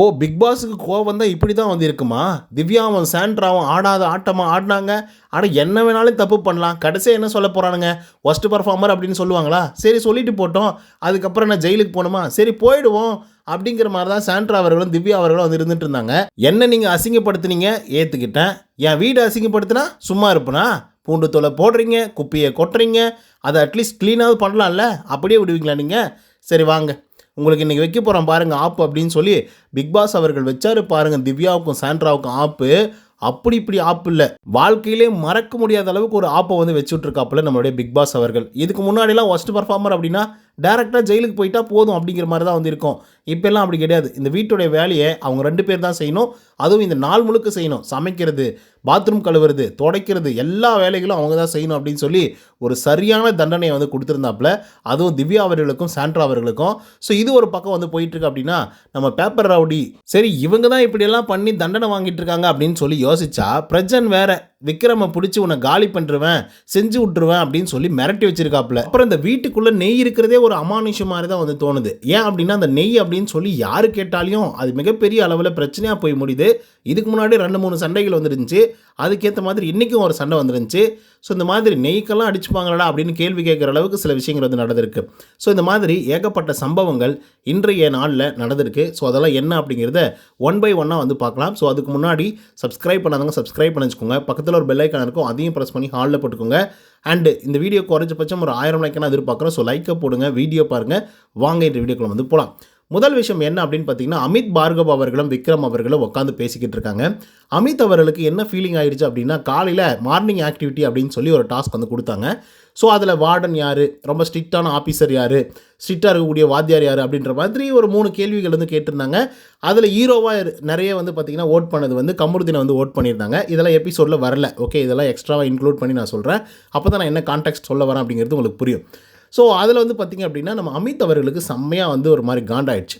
ஓ big பாஸுக்கு கோவம் தான் இப்படி தான் வந்து இருக்குமா திவ்யாவும் சாண்ட்ராவும் ஆடாத ஆட்டமாக ஆடினாங்க. ஆனால் என்ன வேணாலும் தப்பு பண்ணலாம். கடைசியாக என்ன சொல்ல போகிறானுங்க ஒஸ்ட் பர்ஃபார்மர் அப்படின்னு சொல்லுவாங்களா? சரி சொல்லிட்டு போட்டோம். அதுக்கப்புறம் என்ன ஜெயிலுக்கு போகணுமா? சரி போயிடுவோம் அப்படிங்கிற மாதிரி தான் சாண்ட்ரா அவர்களும் திவ்யா அவர்களும் வந்து இருந்துட்டு இருந்தாங்க. என்ன நீங்கள் அசிங்கப்படுத்துனீங்க? ஏற்றுக்கிட்டேன் என் வீடு அசிங்கப்படுத்தினா சும்மா இருப்பனா? பூண்டு தொலை போடுறீங்க குப்பையை கொட்டுறீங்க. அதை அட்லீஸ்ட் க்ளீனாவது பண்ணலாம்ல? அப்படியே விடுவீங்களா நீங்கள் சரி வாங்க. உங்களுக்கு இன்றைக்கி வைக்க போகிறோம் பாருங்கள் ஆப்பு அப்படின்னு சொல்லி பிக் பாஸ் அவர்கள் வச்சாரு பாருங்கள் திவ்யாவுக்கும் சாண்ட்ராவுக்கும் ஆப்பு. அப்படி இப்படி ஆப்பு இல்லை. வாழ்க்கையிலே மறக்க முடியாத அளவுக்கு ஒரு ஆப்பை வந்து வச்சுட்ருக்காப்புல நம்மளுடைய பிக் பாஸ் அவர்கள். இதுக்கு முன்னாடிலாம் ஒஸ்ட் பர்ஃபார்மர் அப்படின்னா டேரெக்டாக ஜெயிலுக்கு போயிட்டா போதும் அப்படிங்கிற மாதிரி தான் வந்து இருக்கும். இப்போல்லாம் அப்படி கிடையாது. இந்த வீட்டுடைய வேலையை அவங்க ரெண்டு பேர் தான் செய்யணும். அதுவும் இந்த நாள் முழுக்க செய்யணும். சமைக்கிறது பாத்ரூம் கழுவுறது துடைக்கிறது எல்லா வேலைகளும் அவங்க தான் செய்யணும் அப்படின்னு சொல்லி ஒரு சரியான தண்டனையை வந்து கொடுத்துருந்தாப்புல. அதுவும் திவ்யா அவர்களுக்கும் சாண்ட்ரா அவர்களுக்கும். ஸோ இது ஒரு பக்கம் வந்து போயிட்டுருக்கு அப்படின்னா நம்ம பேப்பர் ரவுடி சரி இவங்க தான் இப்படியெல்லாம் பண்ணி தண்டனை வாங்கிட்டு இருக்காங்க அப்படின்னு சொல்லி யோசிச்சா பிரஜன் வேற விக்ரமை பிடிச்சி உன்னை காலி பண்ணிருவேன் செஞ்சு விட்டுருவேன் அப்படின்னு சொல்லி மிரட்டி வச்சிருக்காப்புல. அப்புறம் இந்த வீட்டுக்குள்ளே நெய் இருக்கிறதே ஒரு அமானுஷம் மாதிரி தான் வந்து தோணுது. ஏன் அப்படின்னா அந்த நெய் அப்படின்னு சொல்லி யார் கேட்டாலையும் அது மிகப்பெரிய அளவில் பிரச்சனையாக போய் முடியுது. இதுக்கு முன்னாடி ரெண்டு மூணு சண்டைகள் வந்துருந்துச்சு. அதுக்கேற்ற மாதிரி இன்றைக்கும் ஒரு சண்டை வந்துருந்துச்சு. ஸோ இந்த மாதிரி நெய்க்கெல்லாம் அடிச்சுப்பாங்களடா அப்படின்னு கேள்வி கேட்குற அளவுக்கு சில விஷயங்கள் வந்து நடந்திருக்கு. ஸோ இந்த மாதிரி ஏகப்பட்ட சம்பவங்கள் இன்றைய நாளில் நடந்திருக்கு. ஸோ அதெல்லாம் என்ன அப்படிங்கிறத ஒன் பை ஒன்னாக வந்து பார்க்கலாம். ஸோ அதுக்கு முன்னாடி சப்ஸ்கிரைப் பண்ணாதவங்க சப்ஸ்கிரைப் பண்ணி வச்சுக்கோங்க பக்கத்தில் ஒரு பெல் ஐக்கான் இருக்கும். அதையும் ப்ரெஸ் பண்ணி ஹாலில் போட்டுக்கோங்க. அண்டு இந்த வீடியோ குறைஞ்சபட்சம் ஒரு ஆயிரம் லைக்கான எதிர்பார்க்குறோம். ஸோ லைக்கை போடுங்க வீடியோ பாருங்கள் வாங்க இந்த வீடியோக்குள்ள வந்து போகலாம் முதல் விஷயம் என்ன அப்படின்னு பார்த்தீங்கன்னா அமித் பார்கவ் அவர்களும் விக்ரம் அவர்களும் உட்காந்து பேசிக்கிட்டு இருக்காங்க. அமித் அவர்களுக்கு என்ன ஃபீலிங் ஆயிடுச்சு அப்படின்னா காலையில் மார்னிங் ஆக்டிவிட்டி அப்படின்னு சொல்லி ஒரு டாஸ்க் வந்து கொடுத்தாங்க. ஸோ அதில் வார்டன் யார்? ரொம்ப ஸ்ட்ரிக்டான ஆஃபீஸர் யார்? ஸ்ட்ரிக்டாக இருக்கக்கூடிய வாத்தியார் யார்? அப்படின்ற மாதிரி ஒரு மூணு கேள்விகள் வந்து கேட்டிருந்தாங்க. அதில் ஹீரோவாக நிறைய வந்து பார்த்திங்கன்னா ஓட் பண்ணது வந்து கமருதீனை வந்து ஓட் பண்ணியிருந்தாங்க. இதெல்லாம் எபிசோடில் வரல. ஓகே இதெல்லாம் எக்ஸ்ட்ராவாக இன்க்ளூட் பண்ணி நான் சொல்கிறேன் அப்போ தான் நான் என்ன கான்டெக்ட் சொல்ல வரேன் அப்படிங்கிறது உங்களுக்கு புரியும். ஸோ அதில் வந்து பார்த்திங்க அப்படின்னா நம்ம அமித் அவர்களுக்கு செம்மையாக வந்து ஒரு மாதிரி காண்டாயிடுச்சு.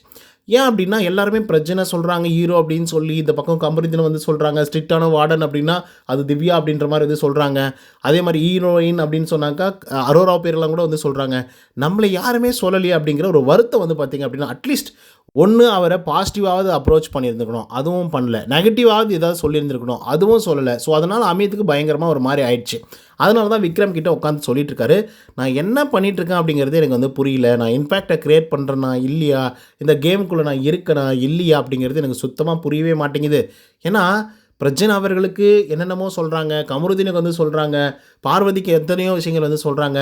ஏன் அப்படின்னா எல்லாருமே பிரச்சனை சொல்கிறாங்க ஹீரோ அப்படின்னு சொல்லி இந்த பக்கம் கம்பரிதினம் வந்து சொல்கிறாங்க ஸ்ட்ரிக்டான வார்டன் அப்படின்னா அது திவ்யா அப்படின்ற மாதிரி வந்து சொல்கிறாங்க அதே மாதிரி ஹீரோயின் அப்படின்னு சொன்னாக்கா அரோரா பேரெல்லாம் கூட வந்து சொல்கிறாங்க நம்மளை யாருமே சொல்லலையே அப்படிங்கிற ஒரு வருத்தம் வந்து பார்த்திங்க அப்படின்னா அட்லீஸ்ட் ஒன்று அவரை பாசிட்டிவாவது அப்ரோச் பண்ணியிருந்துக்கணும் அதுவும் பண்ணல. நெகட்டிவாவது ஏதாவது சொல்லியிருந்துருக்கணும். அதுவும் சொல்லலை. ஸோ அதனால் அமித்துக்கு பயங்கரமாக ஒரு மாதிரி ஆயிடுச்சு. அதனால தான் விக்ரம் கிட்ட உட்காந்து சொல்லிட்டு இருக்காரு நான் என்ன பண்ணிட்டு இருக்கேன் அப்படிங்கிறது எனக்கு வந்து புரியல. நான் இம்பேக்டை க்ரியேட் பண்ணுறேனா இல்லையா? இந்த கேமுக்குள்ளே நான் இருக்கேனா இல்லையா? அப்படிங்கிறது எனக்கு சுத்தமாக புரியவே மாட்டேங்குது. ஏன்னா பிரஜன் அவர்களுக்கு என்னென்னமோ சொல்கிறாங்க கமருதீனுக்கு வந்து சொல்கிறாங்க பார்வதிக்கு எத்தனையோ விஷயங்கள் வந்து சொல்கிறாங்க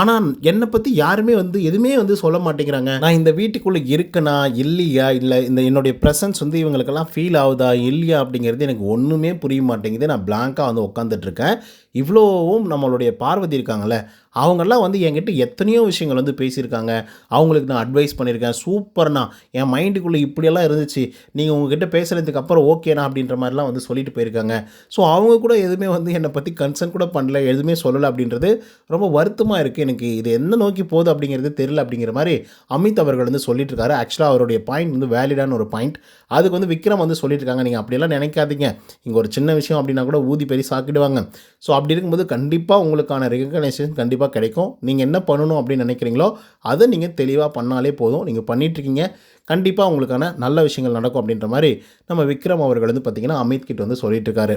ஆனால் என்னை பற்றி யாருமே வந்து எதுவுமே வந்து சொல்ல மாட்டேங்கிறாங்க. நான் இந்த வீட்டுக்குள்ளே இருக்கனா இல்லையா? இல்லை இந்த என்னுடைய ப்ரெசன்ஸ் வந்து இவங்களுக்கெல்லாம் ஃபீல் ஆகுதா இல்லையா அப்படிங்கிறது எனக்கு ஒன்றுமே புரிய மாட்டேங்குது. நான் பிளாங்காக வந்து உட்காந்துட்ருக்கேன் இவ்வளோவும் நம்மளுடைய பார்வதி இருக்காங்கல்ல அவங்கெல்லாம் வந்து என்கிட்ட எத்தனையோ விஷயங்கள் வந்து பேசியிருக்காங்க. அவங்களுக்கு நான் அட்வைஸ் பண்ணியிருக்கேன். சூப்பர்ண்ணா என் மைண்டுக்குள்ளே இப்படியெல்லாம் இருந்துச்சு. நீங்கள் உங்ககிட்ட பேசுகிறதுக்கு அப்புறம் ஓகேண்ணா அப்படின்ற மாதிரிலாம் வந்து சொல்லிட்டு போயிருக்காங்க. ஸோ அவங்க கூட எதுவுமே வந்து என்னை பற்றி கன்சர்ன் கூட பண்ணல எதுவுமே சொல்லலை அப்படின்றது ரொம்ப வருத்தமாக இருக்குது எனக்கு இது எந்த நோக்கி போகுது அப்படிங்கிறது தெரியல அப்படிங்கிற மாதிரி அமித் அவர்கள் வந்து சொல்லிட்டு இருக்காரு ஆக்சுவலாக அவருடைய பாயிண்ட் வந்து வேலிடான ஒரு பாயிண்ட் அதுக்கு வந்து விக்ரம் வந்து சொல்லிட்டு இருக்காங்க நீங்கள் அப்படியெல்லாம் நினைக்காதீங்க. இங்கே ஒரு சின்ன விஷயம் அப்படின்னா கூட ஊதி பெரிய சாக்கிடுவாங்க. ஸோ அப்படி இருக்கும்போது கண்டிப்பாக உங்களுக்கான ரெகக்னைசேஷன் கண்டிப்பாக கிடைக்கும். நீங்கள் என்ன பண்ணணும் அப்படின்னு நினைக்கிறீங்களோ அதை நீங்கள் தெளிவாக பண்ணாலே போதும். நீங்கள் பண்ணிகிட்ருக்கீங்க கண்டிப்பாக உங்களுக்கான நல்ல விஷயங்கள் நடக்கும் அப்படின்ற மாதிரி நம்ம விக்ரம் அவர்கள் வந்து பார்த்திங்கன்னா அமித் கிட்ட வந்து சொல்லிட்டு இருக்காரு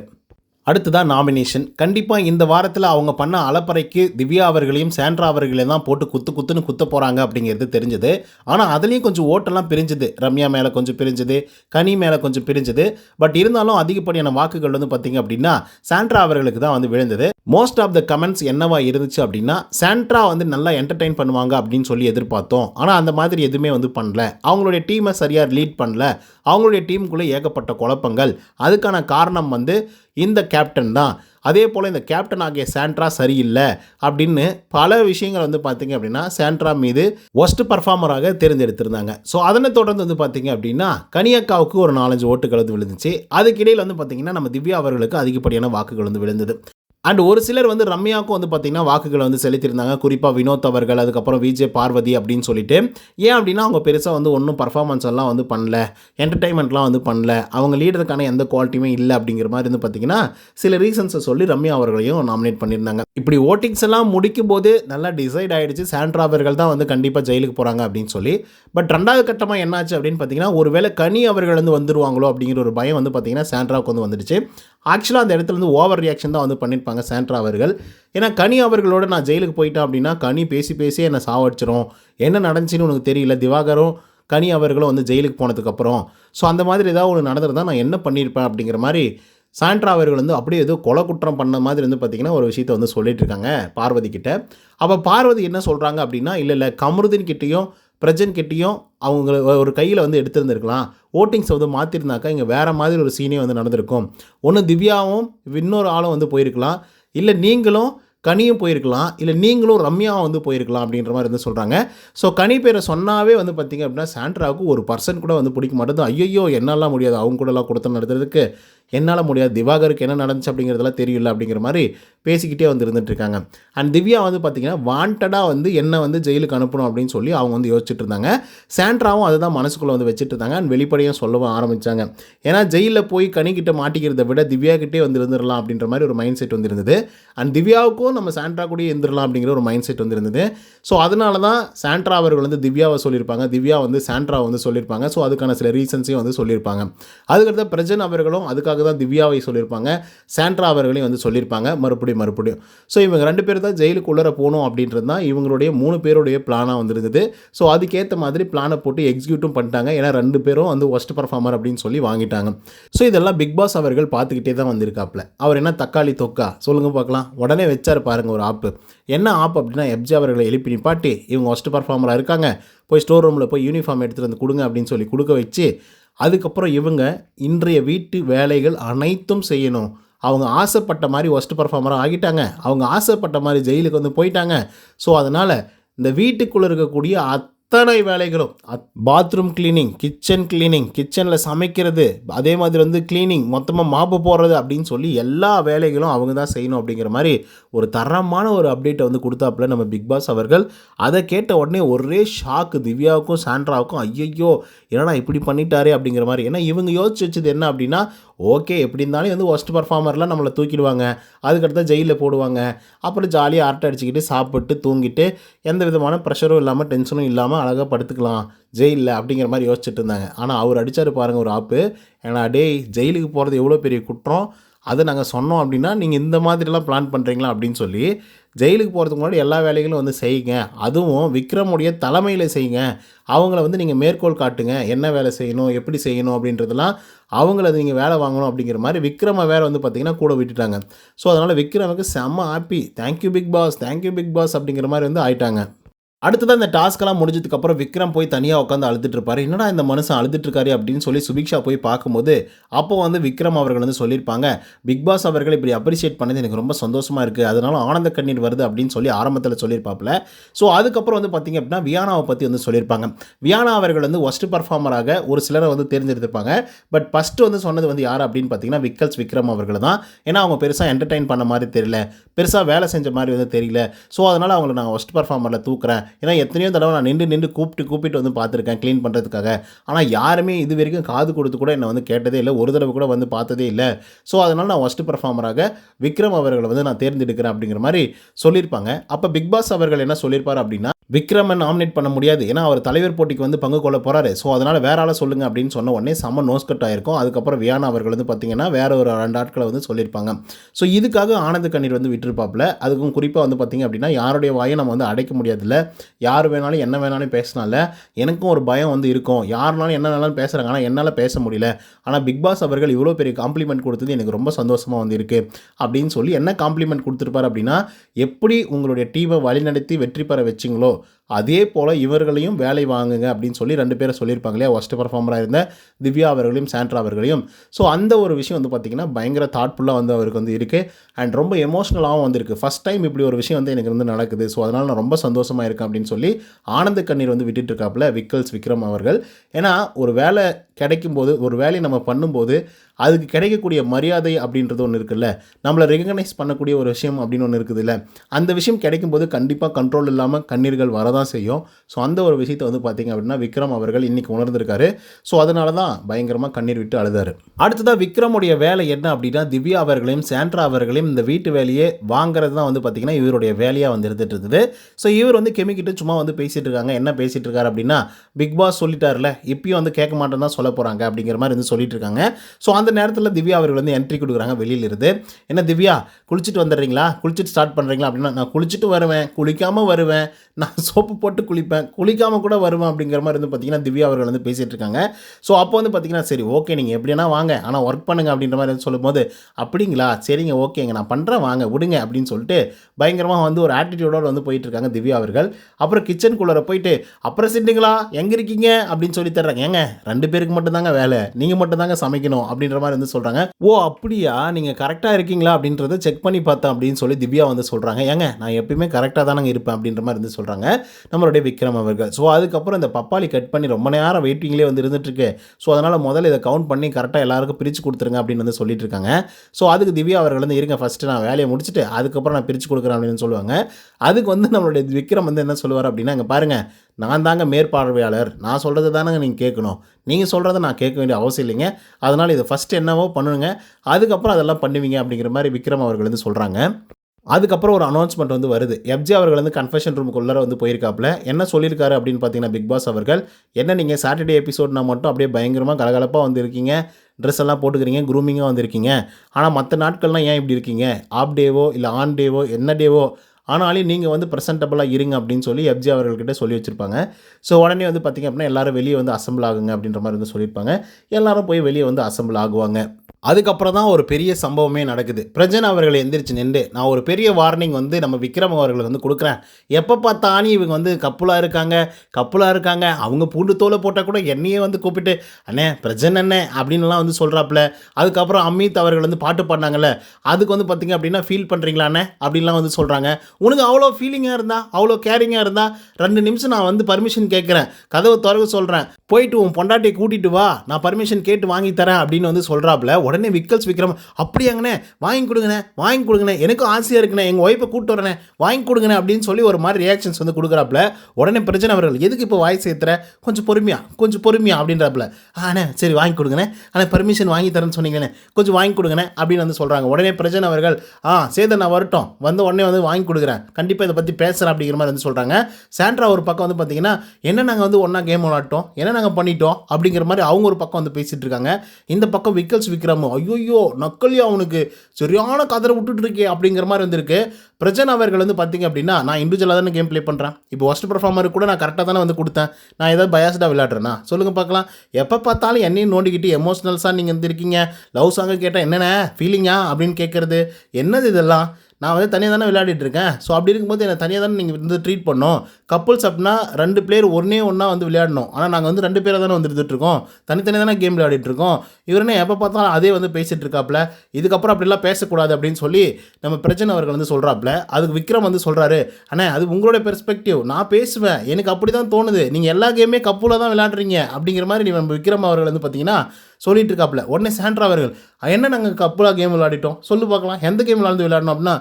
அடுத்துதான் நாமினேஷன் கண்டிப்பாக இந்த வாரத்தில் அவங்க பண்ண அலப்பறைக்கு திவ்யா அவர்களையும் சாண்ட்ரா அவர்களையும் தான் போட்டு குத்து குத்துன்னு குத்த போகிறாங்க அப்படிங்கிறது தெரிஞ்சது. ஆனால் அதுலேயும் கொஞ்சம் ஓட்டெல்லாம் பிரிஞ்சுது. ரம்யா மேலே கொஞ்சம் பிரிஞ்சுது கனி மேலே கொஞ்சம் பிரிஞ்சுது. பட் இருந்தாலும் அதிகப்படியான வாக்குகள் வந்து பார்த்திங்க அப்படின்னா சாண்ட்ரா அவர்களுக்கு தான் வந்து விழுந்தது. மோஸ்ட் ஆஃப் த கமெண்ட்ஸ் என்னவா இருந்துச்சு அப்படின்னா சாண்ட்ரா வந்து நல்லா என்டர்டைன் பண்ணுவாங்க அப்படின்னு சொல்லி எதிர்பார்த்தோம். ஆனால் அந்த மாதிரி எதுவுமே வந்து பண்ணல. அவங்களுடைய டீமை சரியாக லீட் பண்ணல. அவங்களுடைய டீமுக்குள்ளே ஏகப்பட்ட குழப்பங்கள். அதுக்கான காரணம் வந்து இந்த கேப்டன் தான். அதே போல் இந்த கேப்டன் ஆகிய சாண்ட்ரா சரியில்லை அப்படின்னு பல விஷயங்கள் வந்து பார்த்தீங்க அப்படின்னா சாண்ட்ரா மீது ஒஸ்ட் பர்ஃபார்மராக தேர்ந்தெடுத்திருந்தாங்க. ஸோ அதனை தொடர்ந்து வந்து பார்த்தீங்க அப்படின்னா கனியக்காவுக்கு ஒரு நாலஞ்சு ஓட்டுகள் வந்து விழுந்துச்சு. அதுக்கிடையில் வந்து பார்த்தீங்கன்னா நம்ம திவ்யா அவர்களுக்கு அதிகப்படியான வாக்குகள் வந்து விழுந்தது. அண்ட் ஒரு சிலர் வந்து ரம்யாவுக்கும் வந்து பார்த்திங்கன்னா வாக்குகளை வந்து செலுத்தியிருந்தாங்க. குறிப்பாக வினோத் அவர்கள் அதுக்கப்புறம் விஜய் பார்வதி அப்படின்னு சொல்லிட்டு. ஏன் அப்படின்னா அவங்க பெருசாக வந்து ஒன்றும் பர்ஃபார்மன்ஸ் எல்லாம் வந்து பண்ணல. என்டர்டைன்மெண்ட்லாம் வந்து பண்ணல. அவங்க லீடருக்கான எந்த குவாலிட்டியுமே இல்லை அப்படிங்கிற மாதிரி வந்து பார்த்திங்கன்னா சில ரீசன்ஸை சொல்லி ரம்யா அவர்களையும் நாமினேட் பண்ணியிருந்தாங்க. இப்படி ஓட்டிங்ஸ் எல்லாம் முடிக்கும் போது நல்லா டிசைட் ஆகிடுச்சு சாண்ட்ரா அவர்கள் தான் வந்து கண்டிப்பாக ஜெயிலுக்கு போகிறாங்க அப்படின்னு சொல்லி. பட் ரெண்டாவது கட்டமாக என்னாச்சு அப்படின்னு பார்த்தீங்கன்னா ஒருவேளை கனி அவர்கள் வந்து வந்துருவாங்களோ அப்படிங்கிற ஒரு பயம் வந்து பார்த்திங்கன்னா சாண்ட்ராவுக்கு வந்து வந்துடுச்சு. ஆக்சுவலாக அந்த இடத்துல வந்து ஓவர் ரியாக்ஷன் தான் வந்து பண்ணியிருப்பாங்க சாண்ட்ரா அவர்கள். ஏன்னா கனி அவர்களோட நான் ஜெயிலுக்கு போயிட்டேன் அப்படின்னா கனி பேசி பேசி என்னை சாவடிச்சிரும். என்ன நடந்துச்சுன்னு உனக்கு தெரியல திவாகரும் கனி அவர்களும் வந்து ஜெயிலுக்கு போனதுக்கப்புறம் ஸோ அந்த மாதிரி ஏதாவது ஒன்று நடந்திருந்தா நான் என்ன பண்ணியிருப்பேன் அப்படிங்கிற மாதிரி சாண்ட்ரா அவர்கள் வந்து அப்படியே ஏதோ கொலை குற்றம் பண்ண மாதிரி வந்து பார்த்திங்கன்னா ஒரு விஷயத்தை வந்து சொல்லிட்டு இருக்காங்க பார்வதி கிட்ட. அப்போ பார்வதி என்ன சொல்கிறாங்க அப்படின்னா இல்லை இல்லை கமருதின் கிட்டேயும் பிரஜன் கிட்டேயும் அவங்க ஒரு கையில் வந்து எடுத்திருந்துருக்கலாம். ஓட்டிங்ஸை வந்து மாற்றிருந்தாக்கா இங்கே வேறு மாதிரி ஒரு சீனே வந்து நடந்திருக்கும். ஒன்று திவ்யாவும் இன்னொரு ஆளும் வந்து போயிருக்கலாம். இல்லை நீங்களும் கனியும் போயிருக்கலாம். இல்லை நீங்களும் ரம்யாவும் வந்து போயிருக்கலாம் அப்படின்ற மாதிரி வந்து சொல்கிறாங்க ஸோ கனி பேரை சொன்னாவே வந்து பார்த்திங்க அப்படின்னா சாண்ட்ராவுக்கு ஒரு பர்சன் கூட வந்து பிடிக்க மாட்டேது ஐயோ என்னெல்லாம் முடியாது. அவங்க கூடலாம் கொடுத்து நடத்துறதுக்கு. என்னால் முடியாது. திவாகருக்கு என்ன நடந்துச்சு அப்படிங்கிறதெல்லாம் தெரியல அப்படிங்கிற மாதிரி பேசிக்கிட்டே வந்து இருந்துட்டு இருக்காங்க அண்ட் திவ்யா வந்து பார்த்திங்கன்னா வாண்டடாக வந்து என்ன வந்து ஜெயிலுக்கு அனுப்பணும் அப்படின்னு சொல்லி அவங்க வந்து யோசிச்சுட்டு இருந்தாங்க. சாண்ட்ராவும் அதுதான் மனசுக்குள்ளே வந்து வச்சுட்டு இருந்தாங்க அண்ட் வெளிப்படையும் சொல்லவும் ஆரம்பித்தாங்க ஏன்னா ஜெயிலில் போய் கனிக்கிட்ட மாட்டிக்கிறத விட திவ்யா கிட்டே வந்து இருந்துடலாம் அப்படின்ற மாதிரி ஒரு மைண்ட் செட் வந்து இருந்தது. அண்ட் திவ்யாவுக்கும் நம்ம சாண்ட்ரா கூட இருந்துடலாம் அப்படிங்கிற ஒரு மைண்ட் செட் வந்து இருந்தது. ஸோ அதனால தான் சாண்ட்ரா அவர்கள் வந்து திவ்யாவை சொல்லியிருப்பாங்க. திவ்யா வந்து சாண்ட்ரா வந்து சொல்லியிருப்பாங்க. ஸோ அதுக்கான சில ரீசன்ஸையும் வந்து சொல்லியிருப்பாங்க. அதுக்கடுத்த பிரஜன் அவர்களும் அதுக்காக தான் திவ்யாவை சொல்லியிருப்பாங்க. சாண்ட்ரா அவர்களையும் வந்து சொல்லியிருப்பாங்க. மறுபடியும் மறுபடியும். ஸோ இவங்க ரெண்டு பேர் தான் ஜெயிலுக்கு உள்ளர போகணும் அப்படின்றது தான் இவங்களுடைய மூணு பேருடைய பிளானாக வந்துருந்தது. ஸோ அதுக்கேற்ற மாதிரி பிளானை போட்டு எக்ஸிக்யூட்டும் பண்ணிட்டாங்க. ஏன்னா ரெண்டு பேரும் வந்து ஒஸ்ட் பர்ஃபார்மர் அப்படின்னு சொல்லி வாங்கிட்டாங்க. ஸோ இதெல்லாம் பிக் பாஸ் அவர்கள் பார்த்துக்கிட்டே தான் வந்திருக்காப்புல. அவர் என்ன தக்காளி தொக்கா? சொல்லுங்கள் பார்க்கலாம். உடனே வச்சார் பாருங்கள் ஒரு ஆப்பு என்ன ஆப் அப்படின்னா எப்ஜி அவர்களை எழுப்பி நிப்பாட்டி இவங்க ஒஸ்ட் பர்ஃபார்மராக இருக்காங்க. போய் ஸ்டோர் ரூமில் போய் யூனிஃபார்ம் எடுத்துகிட்டு வந்து கொடுங்க அப்படின்னு சொல்லி கொடுக்க வச்சு அதுக்கப்புறம் இவங்க இன்றைய வீட்டு வேலைகள் அனைத்தும் செய்யணும். அவங்க ஆசைப்பட்ட மாதிரி ஒஸ்ட் பர்ஃபார்மராக ஆகிட்டாங்க. அவங்க ஆசைப்பட்ட மாதிரி ஜெயிலுக்கு வந்து போயிட்டாங்க. ஸோ அதனால் இந்த வீட்டுக்குள்ளே இருக்கக்கூடிய அத் அத்தனை வேலைகளும். பாத்ரூம் கிளீனிங் கிச்சன் க்ளீனிங் கிச்சனில் சமைக்கிறது அதே மாதிரி வந்து க்ளீனிங் மொத்தமாக மாப்பு போடுறது அப்படின்னு சொல்லி எல்லா வேலைகளும் அவங்க தான் செய்யணும் அப்படிங்கிற மாதிரி ஒரு தரமான ஒரு அப்டேட்டை வந்து கொடுத்தாப்புல நம்ம பிக் பாஸ் அவர்கள். அதை கேட்ட உடனே ஒரே ஷாக்கு திவ்யாவுக்கும் சாண்ட்ராவுக்கும் ஐயையோ என்னடா இப்படி பண்ணிட்டாரே அப்படிங்கிற மாதிரி. ஏன்னா இவங்க யோசிச்சு வச்சது என்ன அப்படின்னா ஓகே எப்படி இருந்தாலும் வந்து ஒஸ்ட் பர்ஃபார்மர்லாம் நம்மளை தூக்கிடுவாங்க. அதுக்கடுத்து ஜெயிலில் போடுவாங்க. அப்புறம் ஜாலியாக அரட்டை அடிச்சுக்கிட்டு சாப்பிட்டு தூங்கிட்டு எந்த விதமான ப்ரெஷரும் இல்லாமல் டென்ஷனும் இல்லாமல் அழகாக படுத்துக்கலாம். ஜெயிலில் அப்படிங்கிற மாதிரி யோசிச்சுட்டு இருந்தாங்க. ஆனால் அவர் அடித்தார் பாருங்கள் ஒரு ஆப்பு. ஏன்னா டேய் ஜெயிலுக்கு போகிறது எவ்வளோ பெரிய குற்றம். அதை நாங்கள் சொன்னோம் அப்படின்னா நீங்கள் இந்த மாதிரிலாம் பிளான் பண்ணுறீங்களா அப்படின்னு சொல்லி ஜெயிலுக்கு போகிறதுக்கு முன்னாடி எல்லா வேலைகளும் வந்து செய்யுங்க. அதுவும் விக்ரமுடைய தலைமையில் செய்யுங்க. அவங்கள வந்து நீங்கள் மேற்கோள் காட்டுங்க. என்ன வேலை செய்யணும் எப்படி செய்யணும் அப்படின்றதெல்லாம் அவங்கள நீங்கள் வேலை வாங்கணும் அப்படிங்கிற மாதிரி விக்ரம வேறு வந்து பார்த்திங்கன்னா கூட விட்டுட்டாங்க. ஸோ அதனால் விக்ரமுக்கு செம்ம happy thank you big boss thank you big boss அப்படிங்கிற மாதிரி வந்து ஆயிட்டாங்க. அடுத்ததான் இந்த டாஸ்க்கெல்லாம் முடிஞ்சதுக்கப்புறம் விக்ரம் போய் தனியாக உட்காந்து அழுதுட்டு இருப்பாரு என்னடா இந்த மனுஷன் அழுதுட்டுருக்காரு? அப்படின்னு சொல்லி சுபிக்ஷா போய் பார்க்கும்போது அப்போ வந்து விக்ரம் அவர்கள் வந்து சொல்லியிருப்பாங்க பிக் பாஸ் அவர்கள் இப்படி அப்ரிஷியேட் பண்ணது எனக்கு ரொம்ப சந்தோஷமாக இருக்குது அதனால ஆனந்த கண்ணீர் வருது அப்படின்னு சொல்லி ஆரம்பத்தில் சொல்லியிருப்பாப்புல. ஸோ அதுக்கப்புறம் வந்து பார்த்திங்க அப்படின்னா வியானாவை பற்றி வந்து சொல்லியிருப்பாங்க. வியானா அவர்கள் வந்து ஒஸ்ட் பர்ஃபார்மராக ஒரு சிலரை வந்து தேர்ந்தெடுத்திருப்பாங்க. பட் ஃபஸ்ட்டு வந்து சொன்னது வந்து யார் அப்படின்னு பார்த்தீங்கன்னா விக்கல்ஸ் விக்ரம் அவர்கள் தான். ஏன்னா அவங்க பெருசாக என்டர்டைன் பண்ண மாதிரி தெரியல. பெருசாக வேலை செஞ்ச மாதிரி வந்து தெரியல. ஸோ அதனால் அவங்கள நான் ஒஸ்ட் பர்ஃபார்மரில் தூக்குறேன். ஏன்னா எத்தனையோ தடவை நான் நின்று நின்று கூப்பிட்டு கூப்பிட்டு வந்து பார்த்துருக்கேன் க்ளீன் பண்ணுறதுக்காக ஆனால் யாருமே இது வரைக்கும் காது கொடுத்து கூட என்னை வந்து கேட்டதே இல்லை. ஒரு தடவை கூட வந்து பார்த்ததே இல்லை. ஸோ அதனால் நான் ஒஸ்ட் பர்ஃபார்மராக விக்ரம் அவர்களை வந்து நான் தேர்ந்தெடுக்கிறேன் அப்படிங்கிற மாதிரி சொல்லியிருப்பாங்க. அப்போ பிக் பாஸ் அவர்கள் என்ன சொல்லியிருப்பார் அப்படின்னா விக்ரமை நாமினேட் பண்ண முடியாது. ஏன்னா அவர் தலைவர் போட்டிக்கு வந்து பங்கு கொள்ள போகிறாரு ஸோ அதனால் வேற ஆளை சொல்லுங்க அப்படின்னு சொன்ன உடனே செம்ம நோஸ் கட் ஆயிருக்கும். அதுக்கப்புறம் வியானா அவர்கள் வந்து பார்த்தீங்கன்னா வேற ஒரு ரெண்டு ஆட்களை வந்து சொல்லியிருப்பாங்க. ஸோ இதுக்காக ஆனந்த கண்ணீர் வந்து விட்டுருப்பாப்பில். அதுக்கும் குறிப்பாக வந்து பார்த்திங்க அப்படின்னா யாருடைய வாயை நம்ம வந்து அடைக்க முடியாதுல்ல. யார் வேணாலும் என்ன வேணாலும் பேசினால எனக்கும் ஒரு பயம் வந்து இருக்கும். யாருனாலும் என்ன வேணாலும் பேசுகிறாங்க ஆனால் என்னால் பேச முடியல. ஆனால் பிக் பாஸ் அவர்கள் இவ்வளோ பெரிய காம்ப்ளிமெண்ட் கொடுத்தது எனக்கு ரொம்ப சந்தோஷமாக வந்து இருக்குது அப்படின்னு சொல்லி என்ன காம்ப்ளிமெண்ட் கொடுத்துருப்பார் அப்படின்னா எப்படி உங்களுடைய டீமை வழிநடத்தி வெற்றி பெற வச்சிங்களோ அதே போல் இவர்களையும் வேலை வாங்குங்க அப்படின்னு சொல்லி ரெண்டு பேரை சொல்லியிருப்பாங்க இல்லையா? ஒஸ்ட் பர்ஃபார்மராக இருந்த திவ்யா அவர்களையும் சாண்ட்ரா அவர்களையும். ஸோ அந்த ஒரு விஷயம் வந்து பார்த்திங்கன்னா பயங்கர தாட்ஃபுல்லாக வந்து அவருக்கு வந்து இருக்குது அண்ட் ரொம்ப எமோஷ்னலாகவும் வந்திருக்கு. ஃபஸ்ட் டைம் இப்படி ஒரு விஷயம் வந்து எனக்கு வந்து நடக்குது. ஸோ அதனால் நான் ரொம்ப சந்தோஷமாக இருக்கேன் அப்படின்னு சொல்லி ஆனந்த கண்ணீர் வந்து விட்டுட்டு இருக்காப்புல விக்கல்ஸ் விக்ரம் அவர்கள். ஏன்னா ஒரு வேலை கிடைக்கும்போது ஒரு வேலையை நம்ம பண்ணும்போது அதுக்கு கிடைக்கக்கூடிய மரியாதை அப்படின்றது ஒன்று இருக்குல்ல. நம்மளை ரெகனைஸ் பண்ணக்கூடிய ஒரு விஷயம் அப்படின்னு ஒன்று இருக்குதுல்ல. அந்த விஷயம் கிடைக்கும்போது கண்டிப்பாக கண்ட்ரோல் இல்லாமல் கண்ணீர்கள் வரதான் செய்யும். ஸோ அந்த ஒரு விஷயத்தை வந்து பார்த்திங்க அப்படின்னா விக்ரம் அவர்கள் இன்றைக்கி உணர்ந்திருக்காரு. ஸோ அதனால தான் பயங்கரமாக கண்ணீர் விட்டு அழுதார். அடுத்ததாக விக்ரமுடைய வேலை என்ன அப்படின்னா திவ்யா அவர்களையும் சாண்ட்ரா அவர்களையும் இந்த வீட்டு வேலையே வாங்குறது தான் வந்து பார்த்திங்கன்னா இவருடைய வேலையாக வந்து இருந்துட்டு இருந்தது ஸோ இவர் வந்து கெமிக்கிட்டு சும்மா வந்து பேசிகிட்டு இருக்காங்க. என்ன பேசிகிட்டு இருக்காரு அப்படின்னா பிக் பாஸ் சொல்லிட்டார்ல இப்பயும் வந்து கேட்க மாட்டேன்னு தான் சொல்ல போகிறாங்க அப்படிங்கிற மாதிரி வந்து சொல்லிட்டு இருக்காங்க. ஸோ அந்த நேரத்தில் திவ்யா அவர்கள் வந்து என்ட்ரி கொடுக்குறாங்க வெளியில இருந்து என்ன திவ்யா குளிச்சுட்டு வந்துடுறீங்களா? குளிச்சுட்டு ஸ்டார்ட் பண்ணுறீங்களா அப்படின்னா நான் குளிச்சுட்டு வருவேன் குளிக்காமல் வருவேன் நான் சோப்பு போட்டு குளிப்பேன் குளிக்காமல் கூட வருவேன் அப்படிங்கிற மாதிரி வந்து பார்த்தீங்கன்னா திவ்யா அவர்கள் வந்து பேசிகிட்டு இருக்காங்க. ஸோ அப்போ வந்து பார்த்தீங்கன்னா சரி ஓகே நீங்கள் எப்படின்னா வாங்க ஆனால் ஒர்க் பண்ணுங்க அப்படின்ற மாதிரி வந்து சொல்லும்போது அப்படிங்களா? சரிங்க ஓகேங்க நான் பண்ணுறேன் வாங்க விடுங்க அப்படின்னு சொல்லிட்டு பயங்கரமாக வந்து ஒரு ஆட்டிடியூடோட வந்து போயிட்டு இருக்காங்க திவ்யா அவர்கள். அப்புறம் கிச்சனுக்குள்ளே போயிட்டு அப்புறம் சிண்டுங்களா எங்கே இருக்கீங்க? அப்படின்னு சொல்லி தர்றாங்க. ஏங்க ரெண்டு பேருக்கு மட்டும்தாங்க வேலை நீங்கள் மட்டும்தாங்க சமைக்கணும் அப்படின்ற மாதிரி வந்து சொல்கிறாங்க ஓ அப்படியா? நீங்கள் கரெக்டாக இருக்கீங்களா? அப்படின்றத செக் பண்ணி பார்த்தேன் அப்படின்னு சொல்லி திவ்யா வந்து சொல்கிறாங்க ஏங்க நான் எப்பயுமே கரெக்டாக தானங்க இருப்பேன் அப்படின்ற மாதிரி வந்து சொல்கிறாங்க நம்மளுடைய விக்ரம் அவர்கள். ஸோ அதுக்கப்புறம் இந்த பப்பாளி கட் பண்ணி ரொம்ப நேரம் வெயிட்டிங்லேயே வந்து இருந்துட்டுருக்கு. ஸோ அதனால் முதல்ல இதை கவுண்ட் பண்ணி கரெக்டாக எல்லாருக்கும் பிரித்து கொடுத்துருங்க அப்படின்னு வந்து சொல்லிட்டு இருக்காங்க. ஸோ அதுக்கு திவ்யா அவர்கள் வந்து இருங்க ஃபஸ்ட்டு நான் வேலையை முடிச்சுட்டு அதுக்கப்புறம் நான் பிரித்து கொடுக்குறேன் அப்படின்னு சொல்லுவாங்க. அதுக்கு வந்து நம்மளுடைய விக்ரம் வந்து என்ன சொல்லுவார் அப்படின்னா அங்கே பாருங்கள் நான் தாங்க மேற்பார்வையாளர். நான் சொல்கிறது தானங்க நீங்கள் கேட்கணும். நீங்கள் சொல்கிறத நான் கேட்க வேண்டிய அவசியம் இல்லைங்க. அதனால் இதை ஃபஸ்ட்டு என்னவோ பண்ணுங்க. அதுக்கப்புறம் அதெல்லாம் பண்ணுவீங்க அப்படிங்கிற மாதிரி விக்ரம் அவர்கள் வந்து சொல்கிறாங்க அதுக்கப்புறம் ஒரு அனௌன்ஸ்மெண்ட் வந்து வருது. எப்ஜி அவர்கள் வந்து கன்ஃபெஷன் ரூமுக்குள்ளே வந்து போயிருக்காப்புல. என்ன சொல்லியிருக்காரு அப்படின்னு பார்த்தீங்கன்னா பிக் பாஸ் அவர்கள். என்ன நீங்கள் சாட்டர்டே எபிசோட்னா மட்டும் அப்படியே பயங்கரமாக கலகலப்பாக வந்திருக்கீங்க. ட்ரெஸ் எல்லாம் போட்டுக்கிறீங்க க்ரூமிங்காக வந்திருக்கீங்க. ஆனால் மற்ற நாட்கள்லாம் ஏன் இப்படி இருக்கீங்க? ஆஃப் டேவோ இல்லை ஆன் டேவோ என்ன டேவோ ஆனாலும் நீங்கள் வந்து ப்ரெசென்டபுளாக இருங்க அப்படின்னு சொல்லி எப்ஜி அவர்கள்கிட்ட சொல்லி வச்சுருப்பாங்க. ஸோ உடனே வந்து பார்த்திங்க அப்படின்னா எல்லோரும் வெளியே வந்து அசம்பிள் ஆகுங்க அப்படின்ற மாதிரி வந்து சொல்லியிருப்பாங்க. எல்லோரும் போய் வெளியே வந்து அசம்பிள் ஆகுவாங்க. அதுக்கப்புறம் தான் ஒரு பெரிய சம்பவமே நடக்குது. பிரஜன் அவர்கள் எந்திரிச்சு நின்று நான் ஒரு பெரிய வார்னிங் வந்து நம்ம விக்ரம் அவர்களுக்கு வந்து கொடுக்குறேன். எப்போ பார்த்தாலும் இவங்க வந்து கப்புலாக இருக்காங்க கப்புலாக இருக்காங்க. அவங்க பூண்டு தோலை போட்டால் கூட என்னையே வந்து கூப்பிட்டு அண்ணே பிரஜன் அண்ணே அப்படின்லாம் வந்து சொல்கிறாப்புல அதுக்கப்புறம் அமித் அவர்கள் வந்து பாட்டு பாடினாங்கல்ல அதுக்கு வந்து பார்த்தீங்க அப்படின்னா ஃபீல் பண்ணுறீங்களாண்ணே அப்படின்லாம் வந்து சொல்கிறாங்க உனக்கு அவ்வளோ ஃபீலிங்காக இருந்தால் அவ்வளோ கேரிங்காக இருந்தால் ரெண்டு நிமிஷம் நான் வந்து பர்மிஷன் கேட்குறேன். கதவை திறக்க சொல்கிறேன் போயிட்டு உன் பொண்டாட்டியை கூட்டிட்டு வா நான் பர்மிஷன் கேட்டு வாங்கி தரேன் அப்படின்னு வந்து சொல்கிறாப்புல உடனே விக்கல்ஸ் விக்ரம் அப்படியாங்கண்ணே வாங்கி கொடுங்கண்ணே வாங்கி கொடுங்கண்ணே எனக்கும் ஆசையாக இருக்குண்ணே எங்கள் ஒய்ஃபை கூப்பிட்டு வரேனே வாங்கி கொடுங்கண்ணே அப்படின்னு சொல்லி ஒரு மாதிரி ரியாக்ஷன்ஸ் வந்து கொடுக்குறாப்புல. உடனே பிரச்சனை அவர்கள் எதுக்கு இப்போ வாய் சேர்த்துற? கொஞ்சம் பொறுமையா கொஞ்சம் பொறுமையா அப்படின்றாப்புல. ஆண்ணே சரி வாங்கி கொடுங்கண்ணே. ஆனால் பர்மிஷன் வாங்கி தரேன்னு சொன்னீங்கண்ணே கொஞ்சம் வாங்கி கொடுங்கண்ணே அப்படின்னு வந்து சொல்கிறாங்க உடனே பிரச்சனை அவர்கள் ஆ சேதன் நான் வரட்டும் வந்து உடனே வந்து வாங்கி கொடுக்குறேன் கண்டிப்பாக இதை பற்றி பேசுகிறேன் அப்படிங்கிற மாதிரி வந்து சொல்கிறாங்க சாண்ட்ரா ஒரு பக்கம் வந்து பார்த்தீங்கன்னா என்ன நாங்கள் வந்து ஒன்றா கேம் விளாட்டோம் என்ன நாங்கள் பண்ணிட்டோம் அப்படிங்கிற மாதிரி அவங்க ஒரு பக்கம் வந்து பேசிகிட்டு இருக்காங்க. இந்த பக்கம் விக்கல்ஸ் விக்ரம் ஐயோயோ நக்கல்யா அவனுக்கு சரியான கதரை விட்டுட்டு இருக்கே அப்படிங்கிற மாதிரி வந்திருக்கு. பிரச்சனை அவர்கள் வந்து பார்த்தீங்க அப்படின்னா நான் இண்டிவிஜுவலாக தானே கேம் ப்ளே பண்ணுறேன் இப்போ ஒஸ்ட் பர்ஃபார்மருக்கு கூட நான் கரெக்டாக தானே வந்து கொடுத்தேன். நான் ஏதாவது பயாஸ்டாக விளையாடுறேன்னா சொல்லுங்கள் பார்க்கலாம். எப்போ பார்த்தாலும் என்னையும் நோண்டிக்கிட்டு எமோஷனல்ஸாக நீங்கள் வந்து இருக்கீங்க. லவ் சாங்கை கேட்டால் என்னென்ன ஃபீலிங்கா அப்படின்னு கேட்குறது என்னது இதெல்லாம்? நான் வந்து தனியாக தானே விளையாடிட்டு இருக்கேன். ஸோ அப்படி இருக்கும்போது என்னை தனியாக தானே நீங்கள் வந்து ட்ரீட் பண்ணோம் கப்புள்ஸ் அப்படின்னா ரெண்டு பிளேயர் ஒன்றே ஒன்றா வந்து விளையாடணும். ஆனால் நாங்கள் வந்து ரெண்டு பேரை தானே வந்துட்டு இருக்கோம். தனித்தனியாக தானே கேம் விளையாடிட்டு இருக்கோம். இவர் என்ன எப்போ பார்த்தாலும் அதே வந்து பேசிகிட்டு இருக்காப்புல இதுக்கப்புறம் அப்படிலாம் பேசக்கூடாது அப்படின்னு சொல்லி நம்ம பிரச்சனை அவர்கள் வந்து சொல்கிறாப்புல அதுக்கு விக்ரம் வந்து சொல்கிறாரு அண்ணே அது உங்களோட பெர்ஸ்பெக்டிவ் நான் பேசுவேன். எனக்கு அப்படி தான் தோணுது. நீங்கள் எல்லா கேமே கப்புல தான் விளையாடுறீங்க. அப்படிங்கிற மாதிரி நீ நம்ம விக்ரம் அவர்கள் வந்து பார்த்தீங்கன்னா சொல்லிட்டு இருக்காப்புல உடனே சாண்ட்ரா அவர்கள் என்ன நாங்கள் கப்புலா கேம் விளையாடிட்டோம்? சொல்லு பார்க்கலாம். எந்த கேம் விளாண்டு விளையாடணும் அப்படின்னா